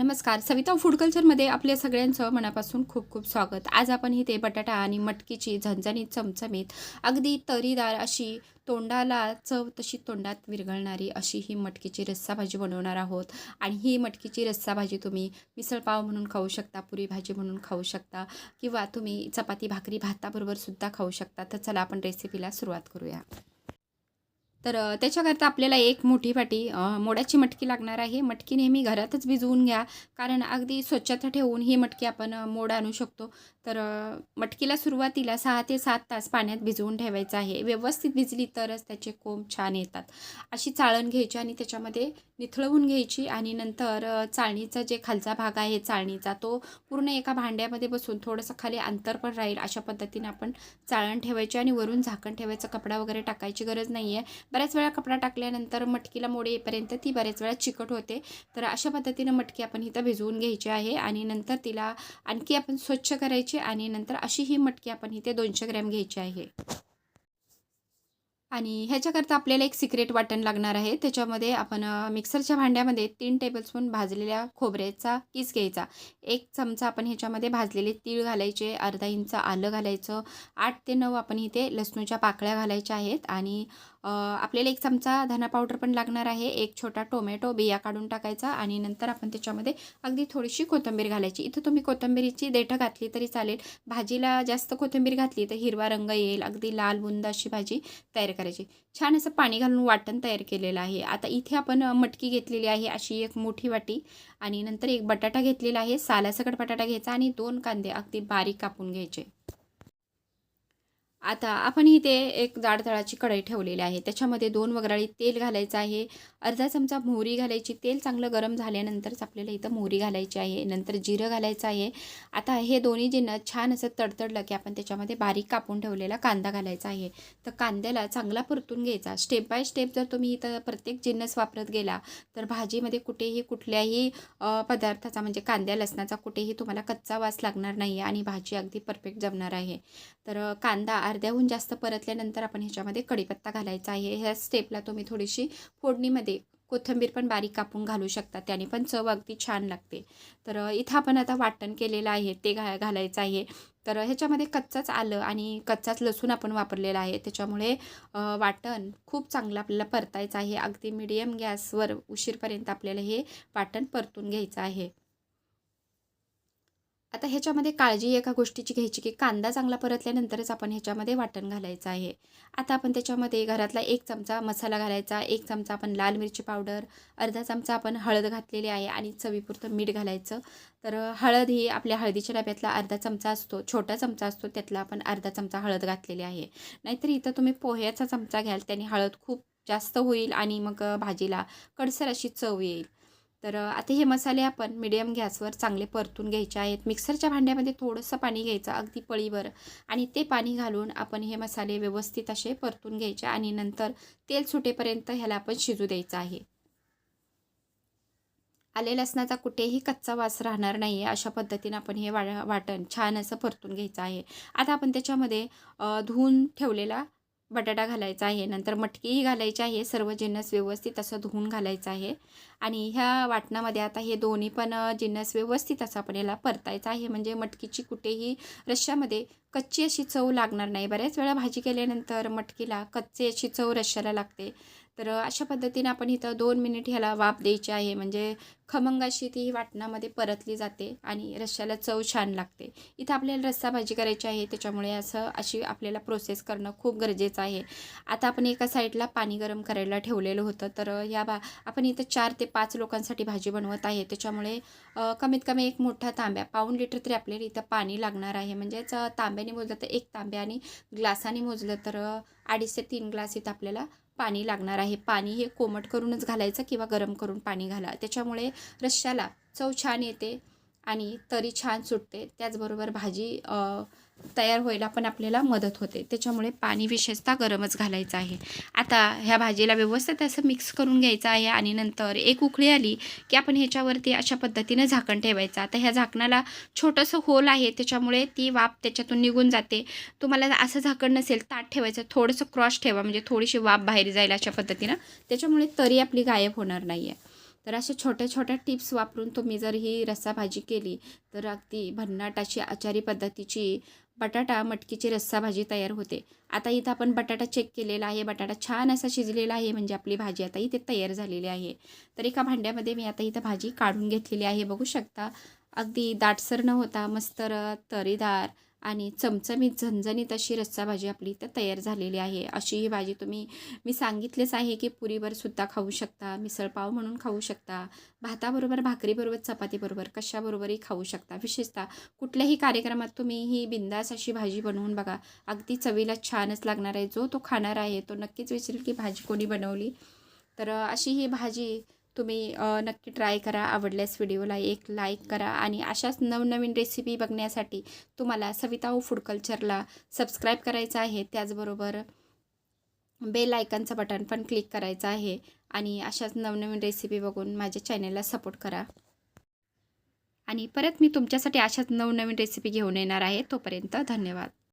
नमस्कार. सविता फूड कल्चरमध्ये आपल्या सगळ्यांचं मनापासून खूप खूप स्वागत. आज आपण इथे बटाटा आणि मटकीची झणझणीत चमचमीत अगदी तरीदार अशी तोंडाला चव तशी तोंडात विरघळणारी अशी ही मटकीची रस्सा भाजी बनवणार आहोत. आणि ही मटकीची रस्सा भाजी तुम्ही मिसळपाव म्हणून खाऊ शकता पुरी भाजी म्हणून खाऊ शकता किंवा तुम्ही चपाती भाकरी भाताबरोबर सुद्धा खाऊ शकता. तर चला आपण रेसिपीला सुरुवात करूया. तर त्याच्याकरता आपल्याला एक मोठी वाटी मोडाची मटकी लागणार आहे. मटकी नेहमी घरातच भिजवून घ्या कारण अगदी स्वच्छता ठेवून ही मटकी आपण मोड आणू शकतो. तर मटकीला सुरुवातीला सहा ते सात तास पाण्यात भिजवून ठेवायचं आहे. व्यवस्थित भिजली तरच त्याचे कोंब छान येतात. अशी चाळण घ्यायची आणि त्याच्यामध्ये निथळवून घ्यायची आणि नंतर चाळणीचा जे खालचा भाग आहे चाळणीचा तो पूर्ण एका भांड्यामध्ये बसून थोडंसं खाली अंतर पण राहील. अशा पद्धतीने आपण चाळण ठेवायची आणि वरून झाकण ठेवायचं. कपडा वगैरे टाकायची गरज नाही आहे बऱ्याच वेळा कपडा टाकल्यानंतर मटकीला मोडे येईपर्यंत ती बऱ्याच वेळा चिकट होते. तर अशा पद्धतीनं मटकी आपण इथं भिजवून घ्यायची आहे आणि नंतर तिला आणखी आपण स्वच्छ करायची आणि नंतर अशी ही मटकी आपण इथे दोनशे ग्रॅम घ्यायची आहे. आणि ह्याच्याकरता आपल्याला एक सिक्रेट वाटण लागणार आहे. त्याच्यामध्ये आपण मिक्सरच्या भांड्यामध्ये तीन टेबलस्पून भाजलेल्या खोबऱ्याचा किस घ्यायचा. एक चमचा आपण ह्याच्यामध्ये भाजलेले तीळ घालायचे अर्धा इंच आलं घालायचं आठ ते नऊ आपण इथे लसणूच्या पाकळ्या घालायच्या आहेत. आणि आपल्याला एक चमचा धना पावडर पण लागणार आहे एक छोटा टोमॅटो बिया काढून टाकायचा आणि नंतर आपण त्याच्यामध्ये अगदी थोडीशी कोथिंबीर घालायची. इथं तुम्ही कोथिंबीरीची देठं घातली तरी चालेल. भाजीला जास्त कोथिंबीर घातली तर हिरवा रंग येईल अगदी लाल बुंद अशी भाजी तयार करायची. छान असं पाणी घालून वाटण तयार केलेलं आहे. आता इथे आपण मटकी घेतलेली आहे अशी एक मोठी वाटी आणि नंतर एक बटाटा घेतलेला आहे. सालासकट बटाटा घ्यायचा आणि दोन कांदे अगदी बारीक कापून घ्यायचे. आता आपण इथे एक जाड तळाची कढई ठेवलेली आहे. त्याच्यामध्ये दोन वगराळी तेल घालायचं आहे. अर्धा चमचा मोहरी घालायची. तेल चांगलं गरम झाल्यानंतरच आपल्याला इथं मोहरी घालायची आहे. नंतर जिरं घालायचं आहे. आता हे दोन्ही जिन्नस छान असं तडतडलं की आपण त्याच्यामध्ये बारीक कापून ठेवलेला कांदा घालायचा आहे. तर कांद्याला चांगला परतून घ्यायचा. स्टेप बाय स्टेप जर तुम्ही इथं प्रत्येक जिन्नस वापरत गेला तर भाजीमध्ये कुठेही कुठल्याही पदार्थाचा म्हणजे कांद्या लसणाचा कुठेही तुम्हाला कच्चा वास लागणार नाही आहे आणि भाजी अगदी परफेक्ट जमणार आहे. तर कांदा अर्ध्याहून जास्त परतल्यानंतर आपण ह्याच्यामध्ये कढीपत्ता घालायचा आहे. ह्या स्टेपला तुम्ही थोडीशी फोडणीमध्ये कोथिंबीर पण बारीक कापून घालू शकता. त्याने पण चव अगदी छान लागते. तर इथं आपण आता वाटण केलेलं आहे ते घा घालायचं आहे. तर ह्याच्यामध्ये कच्चाच आलं आणि कच्चाच लसूण आपण वापरलेला आहे. त्याच्यामुळे वाटण खूप चांगलं आपल्याला परतायचं आहे. अगदी मिडियम गॅसवर उशीरपर्यंत आपल्याला हे वाटण परतून घ्यायचं आहे. आता ह्याच्यामध्ये काळजी एका गोष्टीची घ्यायची की कांदा चांगला परतल्यानंतरच आपण ह्याच्यामध्ये वाटण घालायचं आहे. आता आपण त्याच्यामध्ये घरातला एक चमचा मसाला घालायचा एक चमचा आपण लाल मिरची पावडर अर्धा चमचा आपण हळद घातलेली आहे आणि चवीपुरतं मीठ घालायचं. तर हळद ही आपल्या हळदीच्या डब्यातला अर्धा चमचा असतो छोटा चमचा असतो त्यातला आपण अर्धा चमचा हळद घातलेली आहे. नाहीतर इथं तुम्ही पोह्याचा चमचा घ्याल त्याने हळद खूप जास्त होईल आणि मग भाजीला कडसर अशी चव येईल. तर आता हे मसाले आपण मिडियम गॅसवर चांगले परतून घ्यायचे आहेत. मिक्सरच्या भांड्यामध्ये थोडंसं पाणी घ्यायचं अगदी पळीवर. आणि ते पाणी घालून आपण हे मसाले व्यवस्थित असे परतून घ्यायचे आणि नंतर तेल सुटेपर्यंत ह्याला आपण शिजू द्यायचं आहे. आले लसणाचा कुठेही कच्चा वास राहणार नाही आहे अशा पद्धतीनं आपण हे वा वाटण छान असं परतून घ्यायचं आहे. आता आपण त्याच्यामध्ये धुवून ठेवलेला बटाटा घालायचा आहे नंतर मटकीही घालायची आहे सर्व जिन्नस व्यवस्थित असं धुवून घालायचं आहे. आणि ह्या वाटणामध्ये आता हे दोन्ही पण जिन्नस व्यवस्थित असं आपण याला परतायचं आहे. म्हणजे मटकीची कुठेही रश्श्यामध्ये कच्ची अशी चव लागणार नाही. बऱ्याच वेळा भाजी केल्यानंतर मटकीला कच्ची अशी चव रश्श्याला लागते. तर अशा पद्धतीने आपण इथं दोन मिनिट ह्याला वाफ द्यायची आहे. म्हणजे खमंगाशी ती वाटणामध्ये परतली जाते आणि रश्श्याला चव छान लागते. इथं आपल्याला रस्सा भाजी करायची आहे. त्याच्यामुळे असं अशी आपल्याला प्रोसेस करणं खूप गरजेचं आहे. आता आपण एका साईडला पाणी गरम करायला ठेवलेलं होतं. तर या बा आपण इथं चार ते पाच लोकांसाठी भाजी बनवत आहे. त्याच्यामुळे कमीत कमी एक मोठा तांब्या पाऊण लिटर तरी आपल्याला इथं पाणी लागणार आहे. म्हणजेच तांब्याने मोजलं तर एक तांब्या आणि ग्लासाने मोजलं तर अडीच ते तीन ग्लास इथं आपल्याला पाणी लागणार आहे. पाणी हे कोमट करूनच घालायचं किंवा गरम करून पाणी घाला. त्याच्यामुळे रश्श्याला चव छान येते आणि तरी छान सुटते. त्याचबरोबर भाजी तयार व्हायला पण आपल्याला मदत होते. त्याच्यामुळे पाणी विशेषतः गरमच घालायचं आहे. आता ह्या भाजीला व्यवस्थित असं मिक्स करून घ्यायचं आहे आणि नंतर एक उकळी आली की आपण ह्याच्यावरती अशा पद्धतीनं झाकण ठेवायचं. आता ह्या झाकणाला छोटंसं होल आहे त्याच्यामुळे ती वाफ त्याच्यातून निघून जाते. तुम्हाला असं झाकण नसेल ताट ठेवायचं थोडंसं क्रॉस ठेवा म्हणजे थोडीशी वाफ बाहेर जाईल अशा पद्धतीनं. त्याच्यामुळे तरी आपली गायब होणार नाही आहे तर अशा छोट्या छोट्या टिप्स वापरून तुम्ही जर ही रस्सा भाजी केली तर अगदी भन्नाट अशी आचारी पद्धतीची बटाटा मटकीची रस्सा भाजी तयार होते. आता इथं आपण बटाटा चेक केलेला आहे. बटाटा छान असा शिजलेला आहे म्हणजे आपली भाजी आता इथे तयार झालेली आहे. तर एका भांड्यामध्ये मी आता इथं भाजी काढून घेतलेली आहे. बघू शकता अगदी दाटसर न होता मस्त तरीदार आणि चमचमीत झणझणीत अशी रस्सा भाजी आपली इथं तयार झालेली आहे. अशी ही भाजी तुम्ही मी सांगितलेच आहे की पुरीवर सुद्धा खाऊ शकता मिसळपाव म्हणून खाऊ शकता भाताबरोबर भाकरीबरोबर चपातीबरोबर कशाबरोबरही खाऊ शकता. विशेषतः कुठल्याही कार्यक्रमात तुम्ही ही बिंदास अशी भाजी बनवून बघा. अगदी चवीला छानच लागणार आहे. जो तो खाणार आहे तो नक्कीच विचारेल की भाजी कोणी बनवली. तर अशी ही भाजी तुम्ही नक्की ट्राय करा. आवडल्यास व्हिडिओला एक लाईक करा. आणि अशाच नवनवीन रेसिपी बघण्यासाठी तुम्हाला सविता फूड कल्चरला सबस्क्राईब करायचं आहे. त्याचबरोबर बेल आयकनचं बटन पण क्लिक करायचं आहे. आणि अशाच नवनवीन रेसिपी बघून माझ्या चॅनलला सपोर्ट करा. आणि परत मी तुमच्यासाठी अशाच नवनवीन रेसिपी घेऊन येणार आहे. तोपर्यंत धन्यवाद.